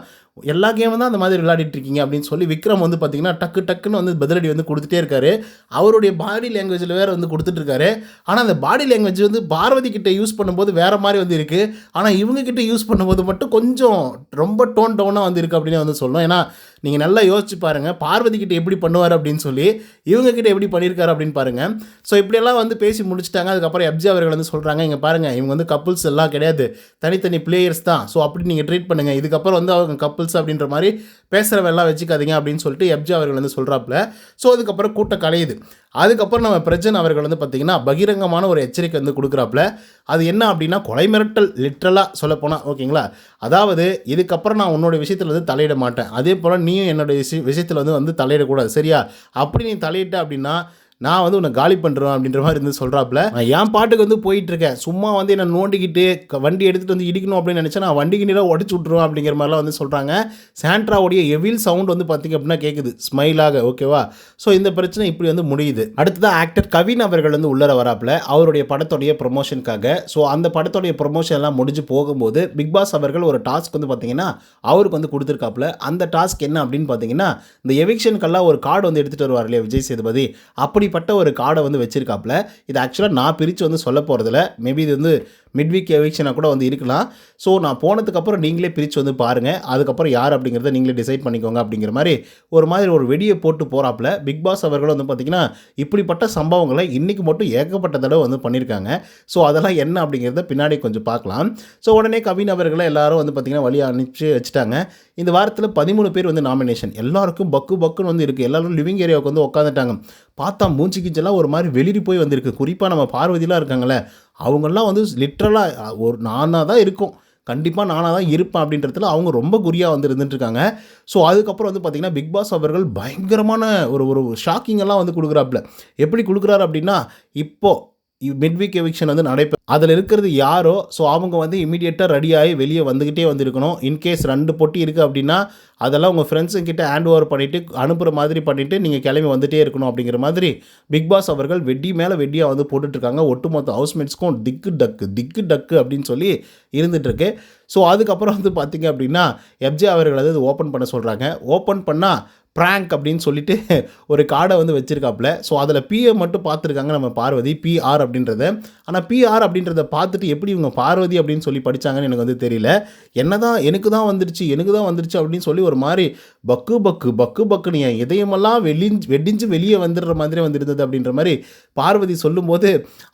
எல்லா கேமும் தான் அந்த மாதிரி விளையாடிட்டு இருக்கீங்க அப்படின்னு சொல்லி விக்ரம் வந்து பார்த்தீங்கன்னா டக்கு டக்குன்னு வந்து பதிலடி வந்து கொடுத்துட்டே இருக்காரு. அவருடைய பாடி லாங்குவேஜில் வேறு வந்து கொடுத்துட்டு இருக்காரு. ஆனால் அந்த பாடி லாங்குவேஜ் வந்து பார்வதி கிட்ட யூஸ் பண்ணும்போது வேறு மாதிரி வந்து இருக்குது ஆனால் இவங்க கிட்ட யூஸ் பண்ணும்போது மட்டும் கொஞ்சம் ரொம்ப டோன் டவுனாக வந்து இருக்குது அப்படின்னு வந்து சொல்லணும். ஏன்னா நீங்கள் நல்லா யோசிச்சு பாருங்கள் பார்வதிக்கிட்ட எப்படி பண்ணுவார் அப்படின்னு சொல்லி இவங்கக்கிட்ட எப்படி பண்ணியிருக்காரு அப்படின்னு பாருங்கள் ஸோ இப்படியெல்லாம் வந்து பேசி முடிச்சிட்டாங்க. அதுக்கப்புறம் எப்ஜி அவர்கள் வந்து சொல்கிறாங்க இங்கே பாருங்கள் இவங்க வந்து கப்புள்ஸ் எல்லாம் கிடையாது. தனித்தனி பிளேயர்ஸ் தான். ஸோ அப்படி நீங்கள் ட்ரீட் பண்ணுங்கள் இதுக்கப்புறம் வந்து அவங்க கப்புள்ஸ் அப்படின்ற மாதிரி பேசுகிறவெல்லாம் வச்சுக்காதீங்க அப்படின்னு சொல்லிட்டு எப்ஜி அவர்கள் வந்து சொல்கிறாப்புல ஸோ அதுக்கப்புறம் கூட்டம் கலையுது அதுக்கப்புறம் நம்ம பிரஜன் அவர்கள் வந்து பார்த்திங்கன்னா பகிரங்கமான ஒரு எச்சரிக்கை வந்து கொடுக்குறாப்புல. அது என்ன அப்படின்னா கொலை மிரட்டல் லிட்ரலாக சொல்லப்போனால் ஓகேங்களா? அதாவது இதுக்கப்புறம் நான் உன்னோட விஷயத்தில் வந்து தலையிட மாட்டேன். அதே போல் நீயும் என்னோட விஷய விஷயத்தில் வந்து வந்து தலையிடக்கூடாது. சரியா? அப்படி நீ தலையிட்ட அப்படின்னா நான் வந்து உன்னை காலி பண்ணுறேன் அப்படின்ற மாதிரி இருந்து சொல்கிறாப்புல நான் என் பாட்டுக்கு வந்து போயிட்டு இருக்கேன் சும்மா வந்து என்னை நோண்டிக்கிட்டு வண்டி எடுத்துகிட்டு வந்து இடிக்கணும் அப்படின்னு நினச்சா நான் வண்டி நீராக உடச்சு விட்ருவோம் அப்படிங்கிற மாதிரிலாம் வந்து சொல்கிறாங்க சாண்ட்ராவுடைய எவில் சவுண்ட் வந்து பார்த்திங்க அப்படின்னா கேட்குது ஸ்மைலாக ஓகேவா ஸோ இந்த பிரச்சனை இப்படி வந்து முடியுது. அடுத்ததான் ஆக்டர் கவின் அவர்கள் வந்து உள்ளர வராப்புல. அவருடைய படத்துடைய ப்ரொமோஷனுக்காக ஸோ அந்த படத்துடைய ப்ரொமோஷன் எல்லாம் முடிஞ்சு போகும்போது பிக் பாஸ் அவர்கள் ஒரு டாஸ்க் வந்து பார்த்தீங்கன்னா அவருக்கு வந்து கொடுத்துருக்காப்புல. அந்த டாஸ்க் என்ன அப்படின்னு பார்த்தீங்கன்னா இந்த எவிக்ஷனுக்கெல்லாம் ஒரு கார்டு வந்து எடுத்துகிட்டு வருவார் இல்லையா விஜய் சேதுபதி? அப்படி அப்படிப்பட்ட ஒரு கார்டை வந்து வச்சிருக்காப்புல. இது ஆக்சுவலாக நான் பிரித்து வந்து சொல்ல போகிறதில்ல மேபி இது வந்து மிட் வீக் எவிக்ஷனாக கூட வந்து இருக்கலாம். ஸோ நான் போனதுக்கப்புறம் நீங்களே பிரித்து வந்து பாருங்கள் அதுக்கப்புறம் யார் அப்படிங்கிறத நீங்களே டிசைட் பண்ணிக்கோங்க அப்படிங்கிற மாதிரி ஒரு மாதிரி ஒரு வெடியை போட்டு போகிறாப்புல பிக் பாஸ் அவர்கள் வந்து பார்த்திங்கன்னா இப்படிப்பட்ட சம்பவங்களை இன்றைக்கி மட்டும் ஏகப்பட்ட தடவை வந்து பண்ணியிருக்காங்க ஸோ அதெல்லாம் என்ன அப்படிங்கிறத பின்னாடி கொஞ்சம் பார்க்கலாம். ஸோ உடனே கவின் அவர்களை எல்லாரும் வந்து பார்த்திங்கன்னா வழி அனுப்பிச்சு வச்சுட்டாங்க. இந்த வாரத்தில் பதிமூணு பேர் வந்து நாமினேஷன் எல்லாருக்கும் பக்கு பக்குன்னு வந்து இருக்குது எல்லாரும் லிவிங் ஏரியாவுக்கு வந்து உட்காந்துட்டாங்க பார்த்தா மூஞ்சி கிஞ்செல்லாம் ஒரு மாதிரி வெளிரி போய் வந்திருக்கு. குறிப்பாக நம்ம பார்வதிலாம் இருக்காங்களே அவங்கெல்லாம் வந்து லிட்ரலாக ஒரு நானாக தான் இருக்கும். கண்டிப்பாக நானாக தான் இருப்பேன் அப்படின்றதுல அவங்க ரொம்ப குறியாக வந்து இருந்துட்டுருக்காங்க. ஸோ அதுக்கப்புறம் வந்து பார்த்திங்கன்னா பிக் பாஸ் அவர்கள் பயங்கரமான ஒரு ஒரு ஷாக்கிங்கெல்லாம் வந்து கொடுக்குறாப்புல. எப்படி கொடுக்குறாரு அப்படின்னா இப்போது மிட்வீக் எவிக்ஷன் வந்து நடைபெறும் அதில் இருக்கிறது யாரோ ஸோ அவங்க வந்து இமீடியட்டாக ரெடியாகி வெளியே வந்துக்கிட்டே வந்திருக்கணும். இன்கேஸ் ரெண்டு பொட்டி இருக்குது அப்படின்னா அதெல்லாம் உங்கள் ஃப்ரெண்ட்ஸுங்கிட்ட ஹேண்ட் ஓவர் பண்ணிவிட்டு அனுப்புகிற மாதிரி பண்ணிவிட்டு நீங்கள் கிளம்பி வந்துகிட்டே இருக்கணும் அப்படிங்கிற மாதிரி பிக் பாஸ் அவர்கள் வெட்டி மேலே வெட்டியாக வந்து போட்டுட்ருக்காங்க. ஒட்டுமொத்த ஹவுஸ்மேட்ஸ்க்கும் திக்கு டக்கு திக்கு டக்கு அப்படின்னு சொல்லி இருந்துகிட்ருக்கு ஸோ அதுக்கப்புறம் வந்து பார்த்தீங்க அப்படின்னா எப்ஜே அவர்கள் அது ஓப்பன் பண்ண சொல்கிறாங்க ஓப்பன் பண்ணால் ப்ராங்க் அப்படின்னு சொல்லிட்டு ஒரு கார்டை வந்து வச்சுருக்காப்புல. ஸோ அதில் பிஏ மட்டும் பார்த்துருக்காங்க நம்ம பார்வதி பிஆர் அப்படின்றத. ஆனால் பிஆர் அப்படின்றத பார்த்துட்டு எப்படி இவங்க பார்வதி அப்படின்னு சொல்லி படித்தாங்கன்னு எனக்கு வந்து தெரியல. என்ன தான் எனக்கு தான் வந்துருச்சு எனக்கு தான் வந்துருச்சு அப்படின்னு சொல்லி ஒரு மாதிரி பக்கு பக்கு பக்கு பக்குன்னு என் இதயமெல்லாம் வெளிஞ்சு வெடிஞ்சு வெளியே வந்துடுற மாதிரி வந்துருந்தது அப்படின்ற மாதிரி பார்வதி சொல்லும்போது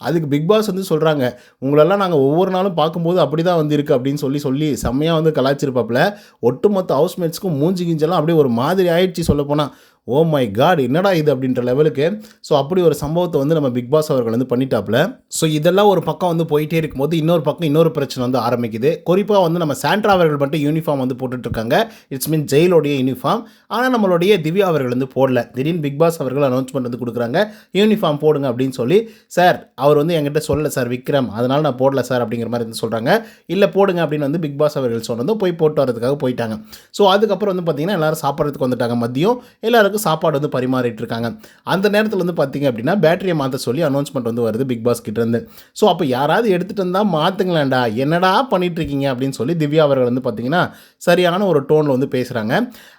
அதுக்கு பிக் பாஸ் வந்து சொல்கிறாங்க உங்களெல்லாம் நாங்கள் ஒவ்வொரு நாளும் பார்க்கும்போது அப்படி தான் வந்து இருக்குது அப்படின்னு சொல்லி சொல்லி செம்மையாக வந்து கலாச்சிருப்பாப்புல ஒட்டுமொத்த ஹவுஸ்மேட்ஸ்க்கும் மூஞ்சி கிஞ்செல்லாம் அப்படியே ஒரு மாதிரி ஆயிடுச்சு சொல்லப்போனால் ஓ மை காட் என்னடா இது? அப்படின்ற லெவலுக்கு ஸோ அப்படி ஒரு சம்பவத்தை வந்து நம்ம பிக் பாஸ் அவர்கள் வந்து பண்ணிட்டாப்ல ஸோ இதெல்லாம் ஒரு பக்கம் வந்து போயிட்டே இருக்கும்போது இன்னொரு பக்கம் இன்னொரு பிரச்சனை வந்து ஆரம்பிக்குது. குறிப்பாக வந்து நம்ம சாண்ட்ரா அவர்கள் மட்டும் யூனிஃபார்ம் வந்து போட்டுட்ருக்காங்க. இட்ஸ் மீன் ஜெயிலோடைய யூனிஃபார்ம் ஆனால் நம்மளுடைய திவ்யா அவர்கள் வந்து போடல. திடீர்னு பிக் பாஸ் அவர்கள் அனௌன்ஸ்மெண்ட் வந்து கொடுக்குறாங்க. யூனிஃபார்ம் போடுங்க அப்படின்னு சொல்லி. சார் அவர் வந்து என்கிட்ட சொல்லல சார் விக்ரம். அதனால் நான் போடல சார் அப்படிங்கிற மாதிரி வந்து சொல்கிறாங்க இல்லை போடுங்க அப்படின்னு வந்து பிக் பாஸ் அவர்கள் சொன்னதும் போய் போட்டு வரதுக்காக போயிட்டாங்க. ஸோ அதுக்கப்புறம் வந்து பார்த்தீங்கன்னா எல்லாரும் சாப்பிட்றதுக்கு வந்துட்டாங்க மதியம். எல்லாருக்கும் சாப்பாடு வந்து பரிமாறிட்டு இருக்காங்க அந்த நேரத்தில் வந்து பார்த்தீங்க அப்படின்னா பேட்டரியை மாற்ற சொல்லி அனௌன்ஸ்மெண்ட் வந்து வருது பிக் பாஸ் கிட்டேருந்து ஸோ அப்போ யாராவது எடுத்துகிட்டு வந்தால் மாற்றுங்களேன்டா என்னடா பண்ணிட்டு இருக்கீங்க அப்படின்னு சொல்லி திவ்யா அவர்கள் வந்து பார்த்தீங்கன்னா சரியான ஒரு டோனில் வந்து பேசுகிறாங்க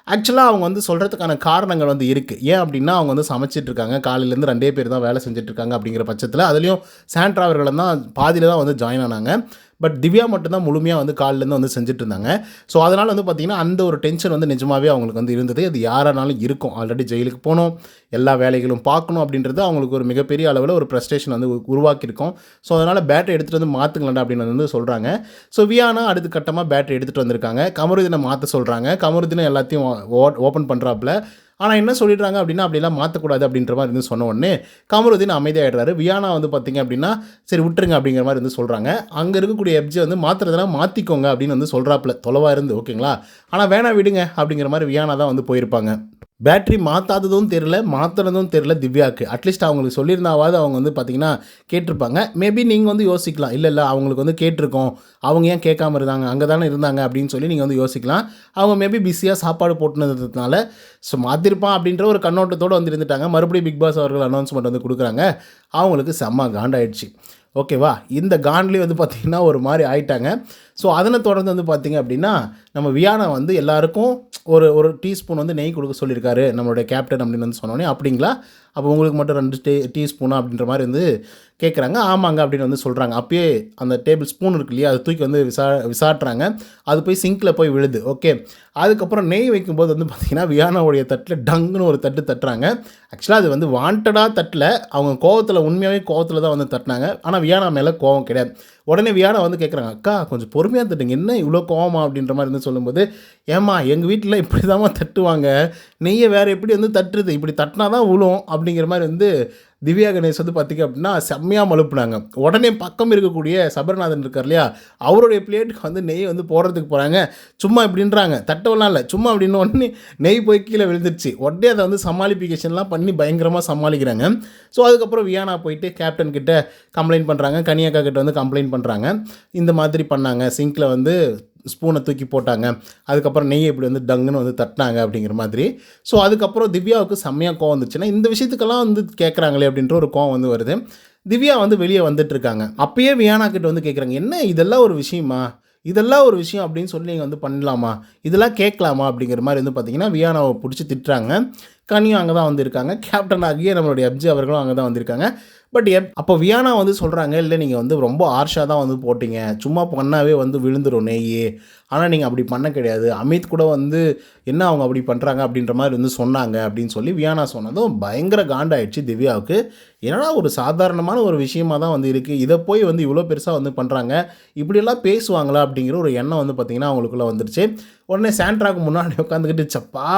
ஆக்சுவலாக அவங்க வந்து சொல்கிறதுக்கான காரணங்கள் வந்து இருக்குது ஏன் அப்படின்னா அவங்க வந்து சமைச்சிட்டு இருக்காங்க காலையிலேருந்து ரெண்டே பேர் தான் வேலை செஞ்சுட்டு இருக்காங்க அப்படிங்கிற பட்சத்தில் அதுலேயும் சாண்ட்ரா அவர்கள் தான் பாதியில் தான் வந்து ஜாயின் ஆனாங்க. பட் திவ்யா மட்டும்தான் முழுமையாக வந்து காலிலேருந்து வந்து செஞ்சுட்டு இருந்தாங்க ஸோ அதனால் வந்து பார்த்திங்கன்னா அந்த ஒரு டென்ஷன் வந்து நிஜமாகவே அவங்களுக்கு வந்து இருந்தது. அது யாரானாலும் இருக்கும். ஆல்ரெடி ஜெயிலுக்கு போகணும் எல்லா வேலைகளும் பார்க்கணும் அப்படின்றது அவங்களுக்கு ஒரு மிகப்பெரிய அளவில் ஒரு ப்ரெஸ்டேஷன் வந்து உருவாக்கியிருக்கும். ஸோ அதனால் பேட்டரி எடுத்துகிட்டு வந்து மாற்றுங்களேன் அப்படின்னு வந்து சொல்கிறாங்க ஸோ வியானா அடுத்த கட்டமாக பேட்டரி எடுத்துகிட்டு வந்திருக்காங்க. கமருதினை மாற்ற சொல்கிறாங்க கமருதினை எல்லாத்தையும் ஓப்பன் பண்ணுறாப்புல ஆனால் என்ன சொல்லிடுறாங்க அப்படின்னா அப்படிலாம் மாற்றக்கூடாது அப்படின்ற மாதிரி இருந்து சொன்ன உடனே கமருதீன் அமைதியாகிடுறாரு வியானா வந்து பார்த்திங்க அப்படின்னா சரி விட்டுருங்க அப்படிங்கிற மாதிரி வந்து சொல்கிறாங்க அங்கே இருக்கக்கூடிய எப்ஜி வந்து மாற்றுறதெல்லாம் மாற்றிக்கோங்க அப்படின்னு வந்து சொல்கிறாப்புல தொலைவாக இருந்து ஓகேங்களா? ஆனால் வேணாம் விடுங்க அப்படிங்கிற மாதிரி வியானா தான் வந்து போயிருப்பாங்க. பேட்ரி மாற்றாததும் தெரில மாற்றுறதும் தெரில திவ்யாவுக்கு அட்லீஸ்ட் அவங்களுக்கு சொல்லியிருந்தாவது அவங்க வந்து பார்த்தீங்கன்னா கேட்டிருப்பாங்க. மேபி நீங்கள் வந்து யோசிக்கலாம். இல்லை இல்லை அவங்களுக்கு வந்து கேட்டிருக்கோம். அவங்க ஏன் கேட்காம இருந்தாங்க? அங்கே தானே இருந்தாங்க அப்படின்னு சொல்லி நீங்கள் வந்து யோசிக்கலாம். அவங்க மேபி பிஸியாக சாப்பாடு போட்டுனதுனால ஸோ மாற்றிருப்பான் அப்படின்ற ஒரு கண்ணோட்டத்தோடு வந்து இருந்துட்டாங்க. மறுபடியும் பிக் பாஸ் அவர்கள் அனௌன்ஸ்மெண்ட் வந்து கொடுக்குறாங்க. அவங்களுக்கு செம்ம காண்டாயிடுச்சு. ஓகேவா இந்த காண்ட்லேயே வந்து பார்த்திங்கன்னா ஒரு மாதிரி ஆயிட்டாங்க. ஸோ அதனை தொடர்ந்து வந்து பார்த்திங்க அப்படின்னா நம்ம வியானா வந்து எல்லாருக்கும் ஒரு ஒரு டீஸ்பூன் வந்து நெய் கொடுக்க சொல்லியிருக்காரு நம்மளுடைய கேப்டன் அப்படின்னு வந்து சொன்னோன்னே அப்படிங்களா? அப்போ உங்களுக்கு மட்டும் ரெண்டு டீ டீஸ்பூனா அப்படின்ற மாதிரி வந்து கேட்குறாங்க ஆமாங்க அப்படின்னு வந்து சொல்கிறாங்க அப்பயே அந்த டேபிள் ஸ்பூன் இருக்கு இல்லையா அதை தூக்கி வந்து விசா விசாட்டுறாங்க. அது போய் சிங்கில் போய் விழுது. ஓகே. அதுக்கப்புறம் நெய் வைக்கும்போது வந்து பார்த்திங்கன்னா வியானாவுடைய தட்டில் டங்குன்னு ஒரு தட்டு தட்டுறாங்க. ஆக்சுவலாக அது வந்து வாண்டடாக தட்டில் அவங்க கோவத்தில் உண்மையாகவே கோவத்தில் தான் வந்து தட்டினாங்க. ஆனால் வியானா மேலே கோவம் கிடையாது. உடனே வியானா வந்து கேட்குறாங்க அக்கா கொஞ்சம் பொறுமையாக தட்டுங்க. என்ன இவ்வளோ கோவமா? அப்படின்ற மாதிரி வந்து சொல்லும்போது ஏம்மா எங்கள் வீட்டில் இப்படி தாம்மா தட்டுவாங்க. நெய்யை வேறு எப்படி வந்து தட்டுறது? இப்படி தட்டினா தான் விழும் அப்படிங்கிற மாதிரி வந்து திவ்யா கணேஷ் வந்து பார்த்திங்க அப்படின்னா செம்மையாக மழுப்புனாங்க. உடனே பக்கம் இருக்கக்கூடிய சபரநாதன் இருக்கார் இல்லையா? அவருடைய பிளேட்டுக்கு வந்து நெய் வந்து போடுறதுக்கு போகிறாங்க சும்மா இப்படின்றாங்க. தட்டவெல்லாம் இல்லை. சும்மா அப்படின்னு உடனே நெய் போய் கீழே விழுந்துருச்சு. உடனே அதை வந்து சமாளிஃபிகேஷன்லாம் பண்ணி பயங்கரமாக சமாளிக்கிறாங்க. ஸோ அதுக்கப்புறம் வியானா போயிட்டு கேப்டன் கிட்ட கம்ப்ளைண்ட் பண்ணுறாங்க கனியாக்கா கிட்ட வந்து கம்ப்ளைண்ட் பண்ணுறாங்க இந்த மாதிரி பண்ணாங்க. சிங்கில் வந்து ஸ்பூனை தூக்கி போட்டாங்க. அதுக்கப்புறம் நெய் இப்படி வந்து டங்குன்னு வந்து தட்டினாங்க அப்படிங்கிற மாதிரி. ஸோ அதுக்கப்புறம் திவ்யாவுக்கு செம்மையாக கோவம் வந்துச்சுன்னா இந்த விஷயத்துக்கெல்லாம் வந்து கேட்குறாங்களே அப்படின்ற ஒரு கோவம் வந்து வருது. திவ்யா வந்து வெளியே வந்துட்டுருக்காங்க. அப்போயே அப்பயே வியானா கிட்ட வந்து கேட்குறாங்க என்ன இதெல்லாம் ஒரு விஷயமா? இதெல்லாம் ஒரு விஷயம் அப்படின்னு சொல்லி நீங்கள் வந்து பண்ணலாமா? இதெல்லாம் கேட்கலாமா? அப்படிங்கிற மாதிரி வந்து பார்த்தீங்கன்னா வியானாவை பிடிச்சி திட்டுறாங்க. கனியும் அங்கே தான் வந்திருக்காங்க. கேப்டன் ஆகிய நம்மளுடைய எப்ஜி அவர்களும் அங்கே தான் வந்திருக்காங்க. பட் எப் அப்போ வியானா வந்து சொல்கிறாங்க இல்லை நீங்கள் வந்து ரொம்ப ஆர்ஷாக தான் வந்து போட்டீங்க. சும்மா பண்ணாவே வந்து விழுந்துடும் நெய் ஆனால் நீங்கள் அப்படி பண்ண கிடையாது. அமித் கூட வந்து என்ன அவங்க அப்படி பண்ணுறாங்க அப்படின்ற மாதிரி வந்து சொன்னாங்க அப்படின்னு சொல்லி வியானா சொன்னதும் பயங்கர காண்டாயிடுச்சு திவ்யாவுக்கு. ஏன்னா ஒரு சாதாரணமான ஒரு விஷயமா தான் வந்து இருக்குது இதை போய் வந்து இவ்வளோ பெருசாக வந்து பண்ணுறாங்க இப்படியெல்லாம் பேசுவாங்களா அப்படிங்கிற ஒரு எண்ணம் வந்து பார்த்திங்கன்னா அவங்களுக்குள்ளே வந்துருச்சு. உடனே சாண்ட்ராக்கு முன்னாடி உட்காந்துக்கிட்டு சப்பா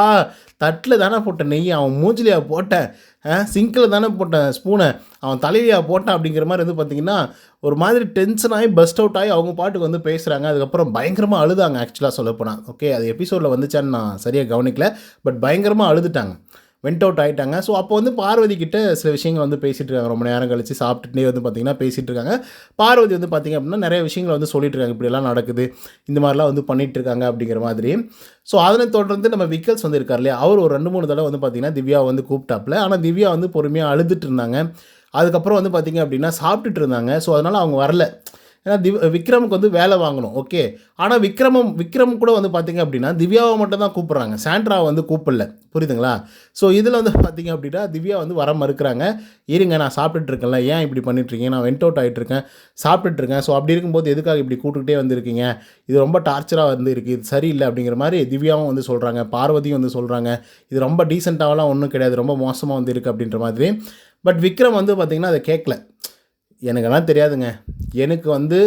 தட்டில் தானே போட்டேன் நெய் அவன் மூஞ்சிலியா போட்டேன் சிங்கில் தானே போட்டேன் ஸ்பூனை அவன் தலையிலையா போட்டான்? அப்படிங்கிற மாதிரி வந்து பார்த்திங்கன்னா ஒரு மாதிரி டென்ஷன் ஆகி பஸ்ட் அவுட் ஆகி அவங்க பாட்டுக்கு வந்து பேசுகிறாங்க அதுக்கப்புறம் பயங்கரமாக அழுதாங்க ஆக்சுவலாக சொல்லப்போனால் ஓகே அது எபிசோடில் வந்துச்சான்னு நான் சரியாக கவனிக்கல பட் பயங்கரமாக அழுதுட்டாங்க. வெண்ட் அவுட் ஆகிட்டாங்க ஸோ அப்போ வந்து பார்வதி கிட்ட சில விஷயங்கள் வந்து பேசிகிட்டு இருக்காங்க. ரொம்ப நேரம் கழிச்சு சாப்பிட்டுட்டே வந்து பார்த்திங்கன்னா பேசிகிட்டு இருக்காங்க. பார்வதி வந்து பார்த்திங்க அப்படின்னா நிறைய விஷயங்கள் வந்து சொல்லிட்டு இருக்காங்க. இப்படியெல்லாம் நடக்குது. இந்த மாதிரிலாம் வந்து பண்ணிகிட்டு இருக்காங்க அப்படிங்கிற மாதிரி. ஸோ அதனை தொடர்ந்து நம்ம விக்கல்ஸ் வந்து இருக்கார் இல்லையா? அவர் ஒரு ரெண்டு மூணு தடவை வந்து பார்த்திங்கன்னா திவ்யா வந்து கூப்பிட்டாப்புல. ஆனால் திவ்யா வந்து பொறுமையாக அழுதுட்டு இருந்தாங்க. அதுக்கப்புறம் வந்து பார்த்திங்க அப்படின்னா சாப்பிட்டுட்டு இருந்தாங்க. ஸோ அதனால் அவங்க வரல. ஏன்னா திவ் விக்ரமுக்கு வந்து வேலை வாங்கணும் ஓகே ஆனால் விக்ரமம் விக்ரம் கூட வந்து பார்த்திங்க அப்படின்னா திவ்யாவை மட்டும் தான் கூப்பிட்றாங்க. சாண்ட்ராவை வந்து கூப்பிடல புரியுதுங்களா? ஸோ இதில் வந்து பார்த்திங்க அப்படின்னா திவ்யா வந்து வர மறுக்கிறாங்க. இருங்க நான் சாப்பிட்டுட்ருக்கேன்ல ஏன் இப்படி பண்ணிட்டுருக்கீங்க நான் வெண்ட் அவுட் ஆகிட்டுருக்கேன் சாப்பிட்டுட்ருக்கேன் ஸோ அப்படி இருக்கும்போது எதுக்காக இப்படி கூப்பிட்டுக்கிட்டே வந்திருக்கீங்க? இது ரொம்ப டார்ச்சராக வந்து இருக்குது இது சரியில்லை அப்படிங்கிற மாதிரி திவ்யாவும் வந்து சொல்கிறாங்க பார்வதியும் வந்து சொல்கிறாங்க இது ரொம்ப டீசெண்டாகலாம் ஒன்றும் கிடையாது. ரொம்ப மோசமாக வந்து இருக்குது அப்படின்ற மாதிரி. பட் விக்ரம் வந்து பார்த்திங்கன்னா அதை கேட்கல எனக்கெல்லாம் தெரியாதுங்க. எனக்கு வந்து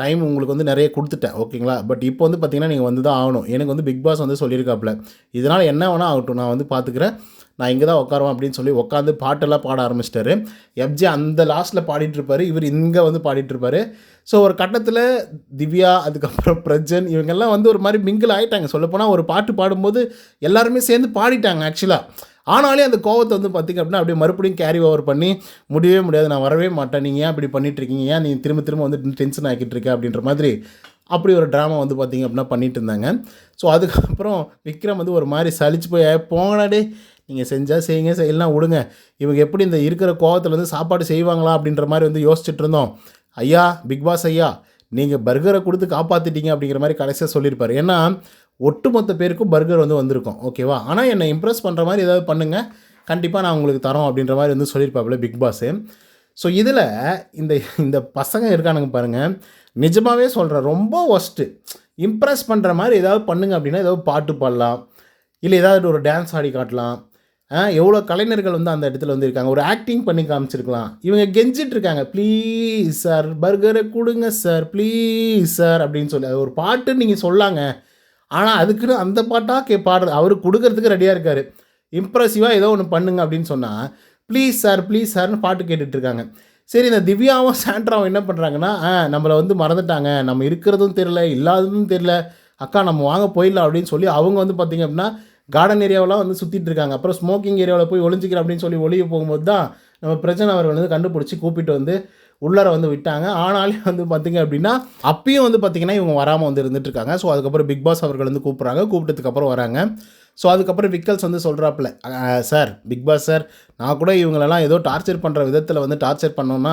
டைம் உங்களுக்கு வந்து நிறைய கொடுத்துட்டேன் ஓகேங்களா? பட் இப்போ வந்து பார்த்தீங்கன்னா நீங்கள் வந்து தான் ஆகணும். எனக்கு வந்து பிக் பாஸ் வந்து சொல்லியிருக்காப்புல. இதனால் என்ன வேணால் ஆகட்டும் நான் வந்து பார்த்துக்கிறேன் நான் இங்கே தான் உட்காருவேன் அப்படின்னு சொல்லி உட்காந்து பாட்டெல்லாம் பாட ஆரம்பிச்சிட்டாரு. எப்ஜி அந்த லாஸ்ட்டில் பாடிட்டுருப்பார் இவர் இங்கே வந்து பாடிட்டுருப்பார் ஸோ ஒரு கட்டத்தில் திவ்யா அதுக்கப்புறம் பிரஜன் இவங்கெல்லாம் வந்து ஒரு மாதிரி மிங்கிள் ஆகிட்டாங்க சொல்லப்போனால் ஒரு பாட்டு பாடும்போது எல்லாருமே சேர்ந்து பாடிட்டாங்க ஆக்சுவலாக ஆனாலே அந்த கோவத்தை வந்து பார்த்திங்க அப்படின்னா அப்படியே மறுபடியும் கேரி ஓவர் பண்ணி முடியவே முடியாது. நான் வரவே மாட்டேன். நீங்கள் ஏன் இப்படி பண்ணிட்டுருக்கீங்க ஏன் நீங்கள் திரும்ப திரும்ப வந்து டென்ஷன் ஆக்கிட்டு இருக்க? அப்படின்ற மாதிரி அப்படி ஒரு ட்ராமா வந்து பார்த்திங்க அப்படின்னா பண்ணிட்டு இருந்தாங்க. ஸோ அதுக்கப்புறம் விக்ரம் வந்து ஒரு மாதிரி சளிச்சு போய் போனாடே நீங்கள் செஞ்சால் செய்யுங்க. செய்யலாம் விடுங்க. இவங்க எப்படி இந்த இருக்கிற கோவத்தில் வந்து சாப்பாடு செய்வாங்களா? அப்படின்ற மாதிரி வந்து யோசிச்சுட்டு இருந்தோம். ஐயா பிக் பாஸ் ஐயா நீங்கள் பர்கரை கொடுத்து காப்பாற்றிட்டீங்க அப்படிங்கிற மாதிரி கடைசியாக சொல்லியிருப்பார். ஏன்னா ஒட்டுமொத்த பேருக்கும் பர்கர் வந்து வந்திருக்கும். ஓகேவா ஆனால் என்னை இம்ப்ரெஸ் பண்ணுற மாதிரி ஏதாவது பண்ணுங்கள் கண்டிப்பாக நான் உங்களுக்கு தரோம் அப்படின்ற மாதிரி வந்து சொல்லியிருப்பாப்புல பிக் பாஸு ஸோ இதில் இந்த இந்த பசங்க இருக்கானுங்க பாருங்கள் நிஜமாகவே சொல்கிறேன் ரொம்ப ஒஸ்ட்டு இம்ப்ரெஸ் பண்ணுற மாதிரி ஏதாவது பண்ணுங்க அப்படின்னா ஏதாவது பாட்டு பாடலாம். இல்லை ஏதாவது ஒரு டான்ஸ் ஆடி காட்டலாம். எவ்வளோ கலைஞர்கள் வந்து அந்த இடத்துல வந்து இருக்காங்க. ஒரு ஆக்டிங் பண்ணி காமிச்சிருக்கலாம். இவங்க கெஞ்சிட்டு இருக்காங்க ப்ளீஸ் சார் பர்கரை கொடுங்க சார் ப்ளீஸ் சார் அப்படின்னு சொல்லி. அது ஒரு பாட்டு நீங்கள் சொல்லாங்க. ஆனால் அதுக்குன்னு அந்த பாட்டாக கே பாடுறது அவர் கொடுக்கறதுக்கு ரெடியாக இருக்கார். இம்ப்ரெசிவாக ஏதோ ஒன்று பண்ணுங்க அப்படின்னு சொன்னால் ப்ளீஸ் சார் ப்ளீஸ் சார்னு பாட்டு கேட்டுட்ருக்காங்க சரி இந்த திவ்யாவும் சாண்ட்ராவும் என்ன பண்ணுறாங்கன்னா நம்மளை வந்து மறந்துட்டாங்க. நம்ம இருக்கிறதும் தெரில இல்லாததும் தெரில அக்கா நம்ம வாங்க போயிடலாம் அப்படின்னு சொல்லி அவங்க வந்து பார்த்திங்க அப்படின்னா கார்டன் ஏரியாவெலாம் வந்து சுற்றிட்டு இருக்காங்க. அப்புறம் ஸ்மோக்கிங் ஏரியாவில் போய் ஒளிஞ்சிக்கிறேன் அப்படின்னு சொல்லி ஒளிய போகும்போது தான் நம்ம பிரச்சனை அவர்கள் வந்து கண்டுபிடிச்சி கூப்பிட்டு வந்து உள்ளார வந்து விட்டாங்க. ஆனாலும் வந்து பார்த்திங்க அப்படின்னா அப்பயும் வந்து பார்த்திங்கன்னா இவங்க வராமல் வந்து இருந்துட்டுருக்காங்க ஸோ அதுக்கப்புறம் பிக் பாஸ் அவர்கள் வந்து கூப்பிட்றாங்க. கூப்பிட்டதுக்கப்புறம் வராங்க. ஸோ அதுக்கப்புறம் விக்கல்ஸ் வந்து சொல்கிறாப்புல சார் பிக் பாஸ் சார் நான் கூட இவங்களெல்லாம் ஏதோ டார்ச்சர் பண்ணுற விதத்தில் வந்து டார்ச்சர் பண்ணோன்னா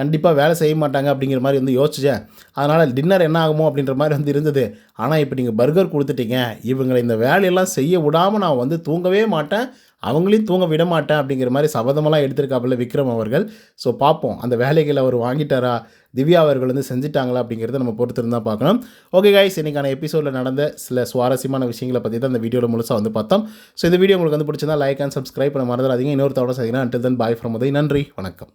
கண்டிப்பாக வேலை செய்ய மாட்டாங்க அப்படிங்கிற மாதிரி வந்து யோசிச்சேன். அதனால் டின்னர் என்ன ஆகுமோ அப்படின்ற மாதிரி வந்து இருந்தது. ஆனால் இப்போ நீங்கள் பர்கர் கொடுத்துட்டீங்க. இவங்களை இந்த வேலையெல்லாம் செய்ய விடாமல் நான் வந்து தூங்கவே மாட்டேன். அவங்களையும் தூங்க விட மாட்டேன் அப்படிங்கிற மாதிரி சபதமெல்லாம் எடுத்திருக்காப்புல விக்ரம் அவர்கள். ஸோ பார்ப்போம். அந்த வேலைகளை அவர் வாங்கிட்டாரா? திவ்யா அவர்கள் வந்து செஞ்சுட்டாங்களா அப்படிங்கிறத நம்ம பொறுத்திருந்தா பார்க்கணும் ஓகே கைஸ் இன்றைக்கான எபிசோடில் நடந்த சில சுவாரஸ்யமான விஷயங்களை பற்றி தான் அந்த வீடியோவில் முழுசாக வந்து பார்த்தோம். ஸோ இந்த வீடியோ உங்களுக்கு வந்து பிடிச்சிருந்தா லைக் அண்ட் சப்ஸ்கிரைப் பண்ண மறந்துடாதீங்க. இன்னொரு தவிர சரிங்கன்னா until then bye from Uday. நன்றி. வணக்கம்.